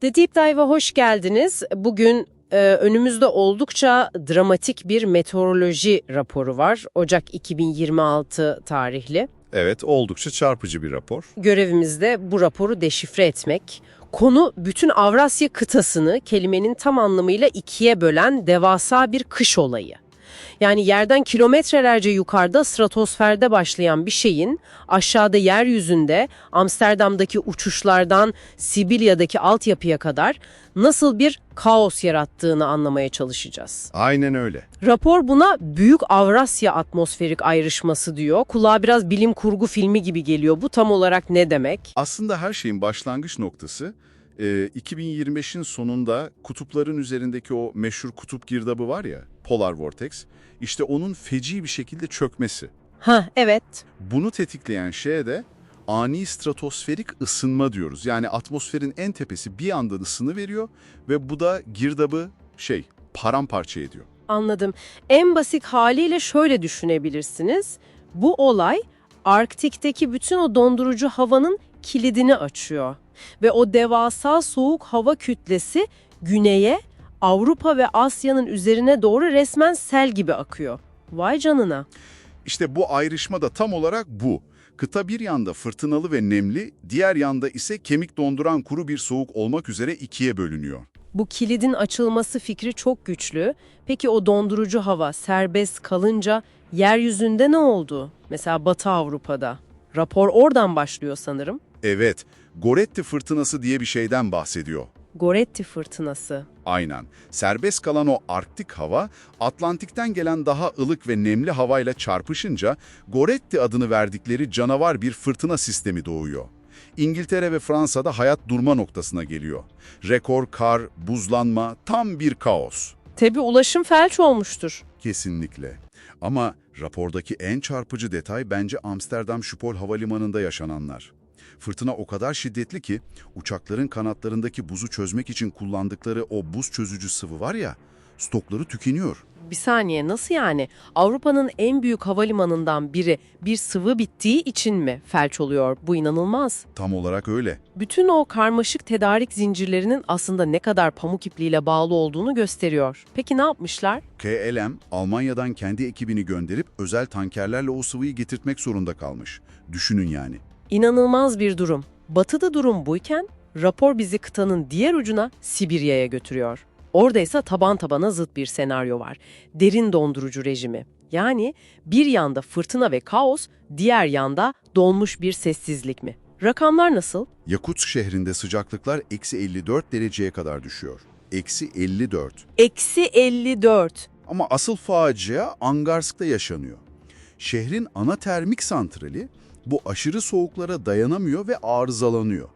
The Deep Dive'a hoş geldiniz. Bugün e, önümüzde oldukça dramatik bir meteoroloji raporu var. Ocak 2026 tarihli. Evet, oldukça çarpıcı bir rapor. Görevimiz de bu raporu deşifre etmek. Konu bütün Avrasya kıtasını kelimenin tam anlamıyla ikiye bölen devasa bir kış olayı. Yani yerden kilometrelerce yukarıda stratosferde başlayan bir şeyin aşağıda yeryüzünde Amsterdam'daki uçuşlardan Sibirya'daki altyapıya kadar nasıl bir kaos yarattığını anlamaya çalışacağız. Aynen öyle. Rapor buna Büyük Avrasya Atmosferik Ayrışması diyor. Kulağa biraz bilim kurgu filmi gibi geliyor. Bu tam olarak ne demek? Aslında her şeyin başlangıç noktası e, 2025'in sonunda kutupların üzerindeki o meşhur kutup girdabı var ya, Polar Vortex, işte onun feci bir şekilde çökmesi. Ha evet. Bunu tetikleyen şeye de ani stratosferik ısınma diyoruz. Yani atmosferin en tepesi bir anda ısını veriyor ve bu da girdabı şey paramparça ediyor. Anladım. En basit haliyle şöyle düşünebilirsiniz. Bu olay Arktik'teki bütün o dondurucu havanın kilidini açıyor. Ve o devasa soğuk hava kütlesi güneye, Avrupa ve Asya'nın üzerine doğru resmen sel gibi akıyor. Vay canına. İşte bu ayrışma da tam olarak bu. Kıta bir yanda fırtınalı ve nemli, diğer yanda ise kemik donduran kuru bir soğuk olmak üzere ikiye bölünüyor. Bu kilidin açılması fikri çok güçlü. Peki o dondurucu hava serbest kalınca yeryüzünde ne oldu? Mesela Batı Avrupa'da. Rapor oradan başlıyor sanırım. Evet, Goretti fırtınası diye bir şeyden bahsediyor. Goretti fırtınası. Aynen. Serbest kalan o arktik hava, Atlantik'ten gelen daha ılık ve nemli havayla çarpışınca Goretti adını verdikleri canavar bir fırtına sistemi doğuyor. İngiltere ve Fransa'da hayat durma noktasına geliyor. Rekor kar, buzlanma, tam bir kaos. Tabi ulaşım felç olmuştur. Kesinlikle. Ama rapordaki en çarpıcı detay bence Amsterdam Schiphol Havalimanı'nda yaşananlar. Fırtına o kadar şiddetli ki uçakların kanatlarındaki buzu çözmek için kullandıkları o buz çözücü sıvı var ya, stokları tükeniyor. Bir saniye nasıl yani? Avrupa'nın en büyük havalimanından biri bir sıvı bittiği için mi felç oluyor? Bu inanılmaz. Tam olarak öyle. Bütün o karmaşık tedarik zincirlerinin aslında ne kadar pamuk ipliğiyle bağlı olduğunu gösteriyor. Peki ne yapmışlar? KLM, Almanya'dan kendi ekibini gönderip özel tankerlerle o sıvıyı getirtmek zorunda kalmış. Düşünün yani. İnanılmaz bir durum. Batıda durum buyken rapor bizi kıtanın diğer ucuna Sibirya'ya götürüyor. Orada ise taban tabana zıt bir senaryo var. Derin dondurucu rejimi. Yani bir yanda fırtına ve kaos, diğer yanda donmuş bir sessizlik mi? Rakamlar nasıl? Yakutsk şehrinde sıcaklıklar eksi 54 dereceye kadar düşüyor. Eksi 54. Eksi 54. Ama asıl facia Angarsk'ta yaşanıyor. Şehrin ana termik santrali bu aşırı soğuklara dayanamıyor ve arızalanıyor.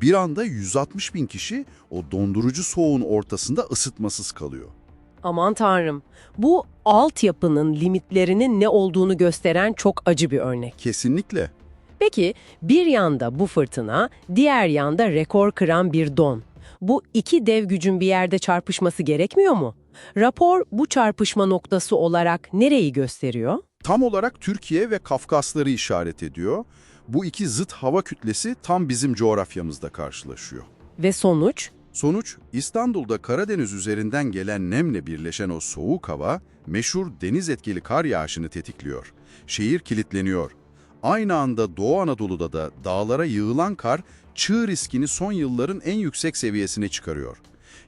Bir anda 160 bin kişi o dondurucu soğuğun ortasında ısıtmasız kalıyor. Aman tanrım. Bu altyapının limitlerinin ne olduğunu gösteren çok acı bir örnek. Kesinlikle. Peki bir yanda bu fırtına, diğer yanda rekor kıran bir don. Bu iki dev gücün bir yerde çarpışması gerekmiyor mu? Rapor bu çarpışma noktası olarak nereyi gösteriyor? Tam olarak Türkiye ve Kafkasları işaret ediyor. Bu iki zıt hava kütlesi tam bizim coğrafyamızda karşılaşıyor. Ve sonuç? Sonuç, İstanbul'da Karadeniz üzerinden gelen nemle birleşen o soğuk hava, meşhur deniz etkili kar yağışını tetikliyor. Şehir kilitleniyor. Aynı anda Doğu Anadolu'da da dağlara yığılan kar, çığ riskini son yılların en yüksek seviyesine çıkarıyor.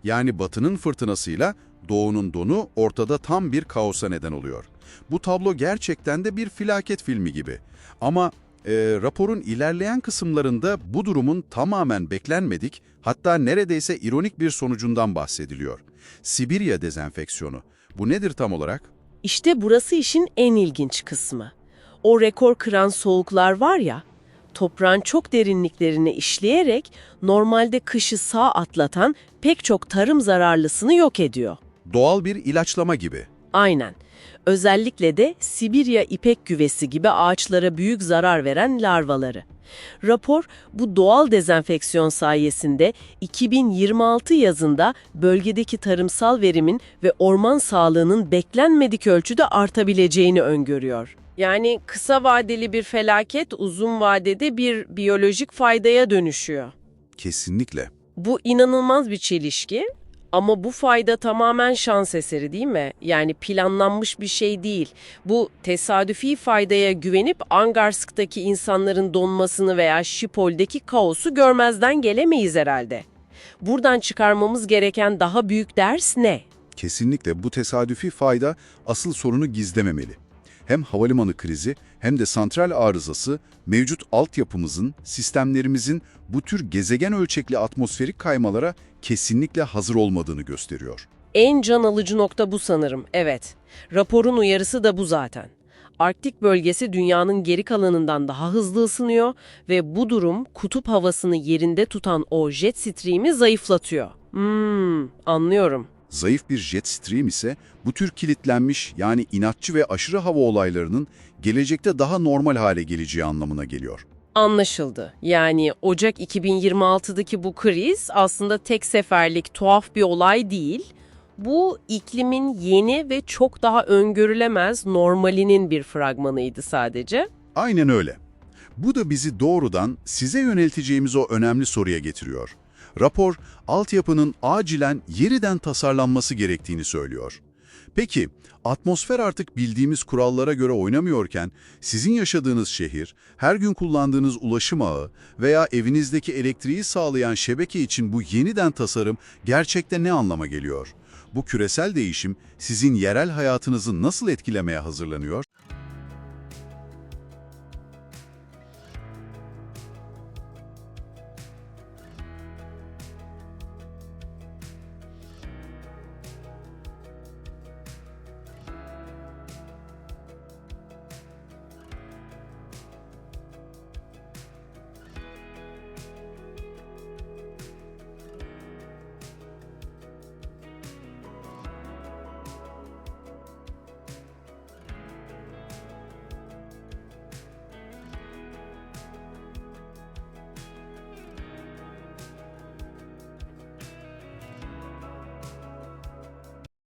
Yani batının fırtınasıyla doğunun donu ortada tam bir kaosa neden oluyor. Bu tablo gerçekten de bir felaket filmi gibi. Ama e, raporun ilerleyen kısımlarında bu durumun tamamen beklenmedik, hatta neredeyse ironik bir sonucundan bahsediliyor. Sibirya dezenfeksiyonu. Bu nedir tam olarak? İşte burası işin en ilginç kısmı. O rekor kıran soğuklar var ya, toprağın çok derinliklerine işleyerek normalde kışı sağ atlatan pek çok tarım zararlısını yok ediyor. Doğal bir ilaçlama gibi. Aynen. Özellikle de Sibirya ipek güvesi gibi ağaçlara büyük zarar veren larvaları. Rapor bu doğal dezenfeksiyon sayesinde 2026 yazında bölgedeki tarımsal verimin ve orman sağlığının beklenmedik ölçüde artabileceğini öngörüyor. Yani kısa vadeli bir felaket uzun vadede bir biyolojik faydaya dönüşüyor. Kesinlikle. Bu inanılmaz bir çelişki ama bu fayda tamamen şans eseri değil mi? Yani planlanmış bir şey değil. Bu tesadüfi faydaya güvenip Angarsk'taki insanların donmasını veya Şipol'deki kaosu görmezden gelemeyiz herhalde. Buradan çıkarmamız gereken daha büyük ders ne? Kesinlikle bu tesadüfi fayda asıl sorunu gizlememeli. Hem havalimanı krizi hem de santral arızası mevcut altyapımızın, sistemlerimizin bu tür gezegen ölçekli atmosferik kaymalara kesinlikle hazır olmadığını gösteriyor. En can alıcı nokta bu sanırım, evet. Raporun uyarısı da bu zaten. Arktik bölgesi dünyanın geri kalanından daha hızlı ısınıyor ve bu durum kutup havasını yerinde tutan o jet stream'i zayıflatıyor. Hmm, anlıyorum. Zayıf bir jet stream ise bu tür kilitlenmiş yani inatçı ve aşırı hava olaylarının gelecekte daha normal hale geleceği anlamına geliyor. Anlaşıldı. Yani Ocak 2026'daki bu kriz aslında tek seferlik tuhaf bir olay değil. Bu iklimin yeni ve çok daha öngörülemez normalinin bir fragmanıydı sadece. Aynen öyle. Bu da bizi doğrudan size yönelteceğimiz o önemli soruya getiriyor. Rapor, altyapının acilen yeniden tasarlanması gerektiğini söylüyor. Peki, atmosfer artık bildiğimiz kurallara göre oynamıyorken, sizin yaşadığınız şehir, her gün kullandığınız ulaşım ağı veya evinizdeki elektriği sağlayan şebeke için bu yeniden tasarım gerçekte ne anlama geliyor? Bu küresel değişim sizin yerel hayatınızı nasıl etkilemeye hazırlanıyor?